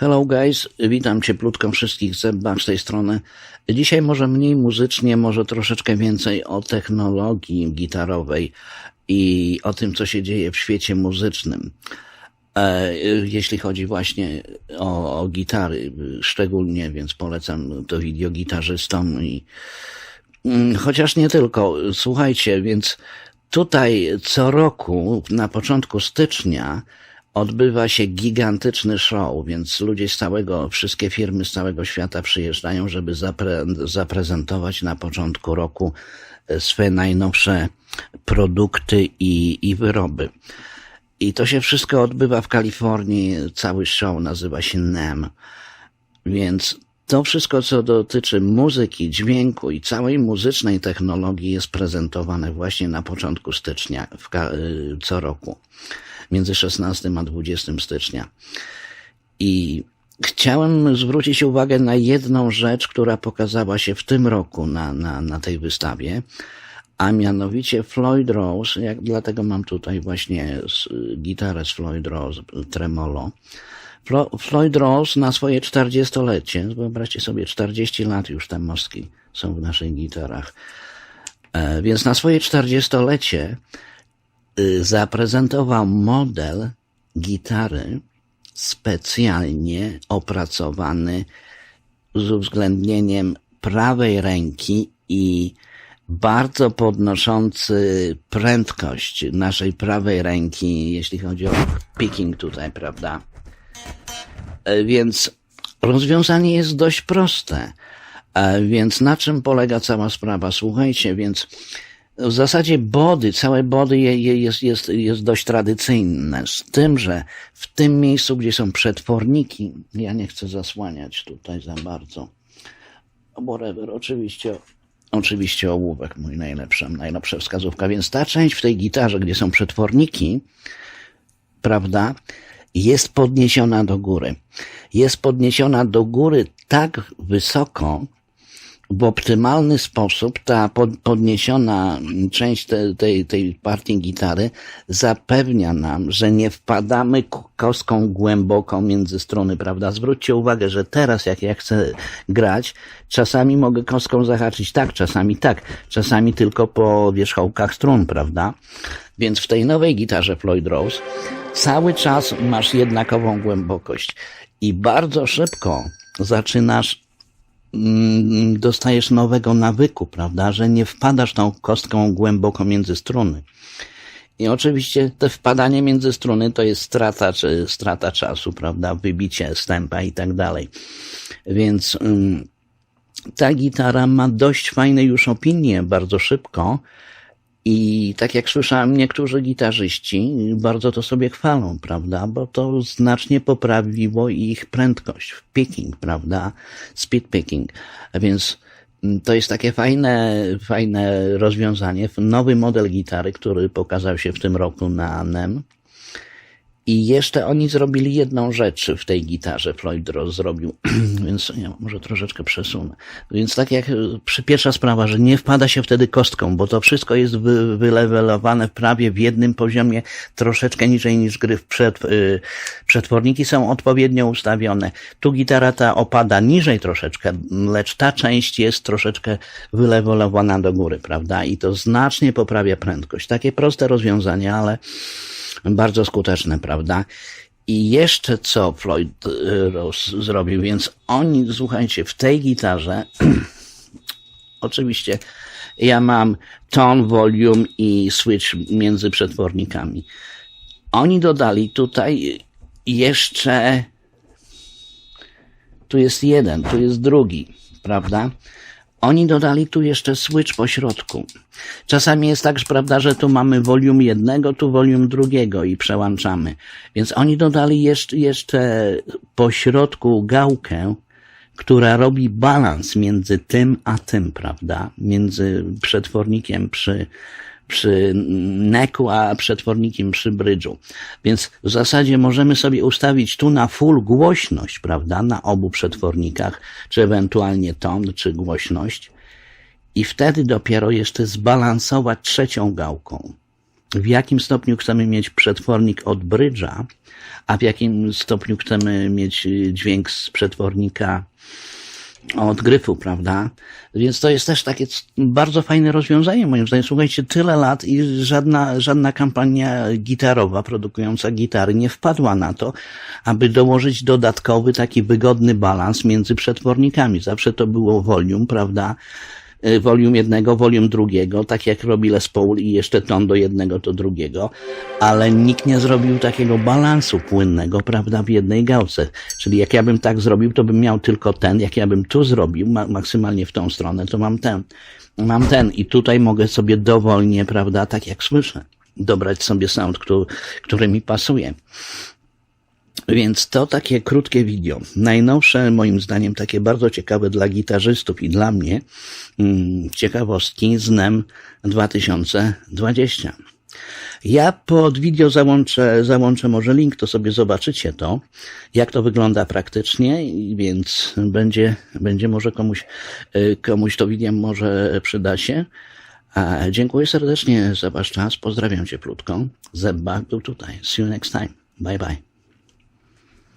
Hello guys, witam cieplutko wszystkich zębach z tej strony. Dzisiaj może mniej muzycznie, może troszeczkę więcej o technologii gitarowej i o tym, co się dzieje w świecie muzycznym. E, jeśli chodzi właśnie o, o gitary, szczególnie, więc polecam to wideo gitarzystom i mm, chociaż nie tylko. Słuchajcie, więc tutaj co roku na początku stycznia odbywa się gigantyczny show, więc ludzie z całego, wszystkie firmy z całego świata przyjeżdżają, żeby zapre, zaprezentować na początku roku e, swoje najnowsze produkty i, i wyroby. I to się wszystko odbywa w Kalifornii. Cały show nazywa się NEM. Więc to wszystko, co dotyczy muzyki, dźwięku i całej muzycznej technologii jest prezentowane właśnie na początku stycznia y, co roku między 16 a 20 stycznia. I chciałem zwrócić uwagę na jedną rzecz, która pokazała się w tym roku na, na, na tej wystawie, a mianowicie Floyd Rose, jak, dlatego mam tutaj właśnie gitarę z Floyd Rose, tremolo. Flo, Floyd Rose na swoje 40-lecie, wyobraźcie sobie, 40 lat już te mostki są w naszych gitarach, e, więc na swoje 40-lecie Y, zaprezentował model gitary specjalnie opracowany z uwzględnieniem prawej ręki i bardzo podnoszący prędkość naszej prawej ręki, jeśli chodzi o picking tutaj, prawda? Y, więc rozwiązanie jest dość proste. Y, więc na czym polega cała sprawa? Słuchajcie, więc w zasadzie body, całe body jest, jest, jest dość tradycyjne, z tym, że w tym miejscu, gdzie są przetworniki, ja nie chcę zasłaniać tutaj za bardzo, whatever, oczywiście, oczywiście ołówek, mój najlepsza, najlepsza wskazówka, więc ta część w tej gitarze, gdzie są przetworniki, prawda, jest podniesiona do góry. Jest podniesiona do góry tak wysoko, w optymalny sposób ta podniesiona część tej, tej, tej partii gitary zapewnia nam, że nie wpadamy kostką głęboko między struny, prawda? Zwróćcie uwagę, że teraz jak ja chcę grać, czasami mogę kostką zahaczyć tak, czasami tak, czasami tylko po wierzchołkach strun, prawda? Więc w tej nowej gitarze Floyd Rose cały czas masz jednakową głębokość i bardzo szybko zaczynasz dostajesz nowego nawyku, prawda, że nie wpadasz tą kostką głęboko między struny. I oczywiście te wpadanie między struny to jest strata, czy strata czasu, prawda, wybicie stępa i tak dalej. Więc um, ta gitara ma dość fajne już opinie bardzo szybko, i tak jak słyszałem, niektórzy gitarzyści bardzo to sobie chwalą, prawda? Bo to znacznie poprawiło ich prędkość w picking, prawda? Speed picking. A więc mm, to jest takie fajne, fajne rozwiązanie. Nowy model gitary, który pokazał się w tym roku na NEM. I jeszcze oni zrobili jedną rzecz w tej gitarze, Floyd Rose zrobił, więc ja może troszeczkę przesunę. Więc tak jak przy pierwsza sprawa, że nie wpada się wtedy kostką, bo to wszystko jest wy, wylewelowane prawie w jednym poziomie, troszeczkę niżej niż gry przed, y, przetworniki są odpowiednio ustawione. Tu gitara ta opada niżej troszeczkę, lecz ta część jest troszeczkę wylewelowana do góry, prawda? I to znacznie poprawia prędkość. Takie proste rozwiązanie, ale bardzo skuteczne, prawda? I jeszcze co Floyd y, Rose zrobił, więc oni, słuchajcie, w tej gitarze, oczywiście ja mam tone, volume i switch między przetwornikami. Oni dodali tutaj jeszcze, tu jest jeden, tu jest drugi, prawda? Oni dodali tu jeszcze switch po środku. Czasami jest tak, że, prawda, że tu mamy volume jednego, tu volume drugiego i przełączamy. Więc oni dodali jeszcze, jeszcze po środku gałkę, która robi balans między tym a tym, prawda? Między przetwornikiem przy, przy neku, a przetwornikiem przy brydżu. Więc w zasadzie możemy sobie ustawić tu na full głośność, prawda, na obu przetwornikach, czy ewentualnie ton, czy głośność. I wtedy dopiero jeszcze zbalansować trzecią gałką. W jakim stopniu chcemy mieć przetwornik od brydża, a w jakim stopniu chcemy mieć dźwięk z przetwornika od gryfu, prawda? Więc to jest też takie bardzo fajne rozwiązanie, moim zdaniem. Słuchajcie, tyle lat i żadna, żadna kampania gitarowa produkująca gitary nie wpadła na to, aby dołożyć dodatkowy taki wygodny balans między przetwornikami. Zawsze to było volume, prawda? Y, Volume jednego, volume drugiego, tak jak robi Les Paul i jeszcze ton do jednego, do drugiego, ale nikt nie zrobił takiego balansu płynnego, prawda, w jednej gałce. Czyli jak ja bym tak zrobił, to bym miał tylko ten, jak ja bym tu zrobił, ma maksymalnie w tą stronę, to mam ten. Mam ten i tutaj mogę sobie dowolnie, prawda, tak jak słyszę, dobrać sobie sound, który, który mi pasuje. Więc to takie krótkie wideo. Najnowsze, moim zdaniem, takie bardzo ciekawe dla gitarzystów i dla mnie, mm, ciekawostki z NEM 2020. Ja pod wideo załączę, załączę może link, to sobie zobaczycie to, jak to wygląda praktycznie, więc będzie, będzie może komuś, y, komuś to wideo może przyda się. A dziękuję serdecznie za Wasz czas, pozdrawiam cieplutko. Zebak był tutaj. See you next time. Bye bye.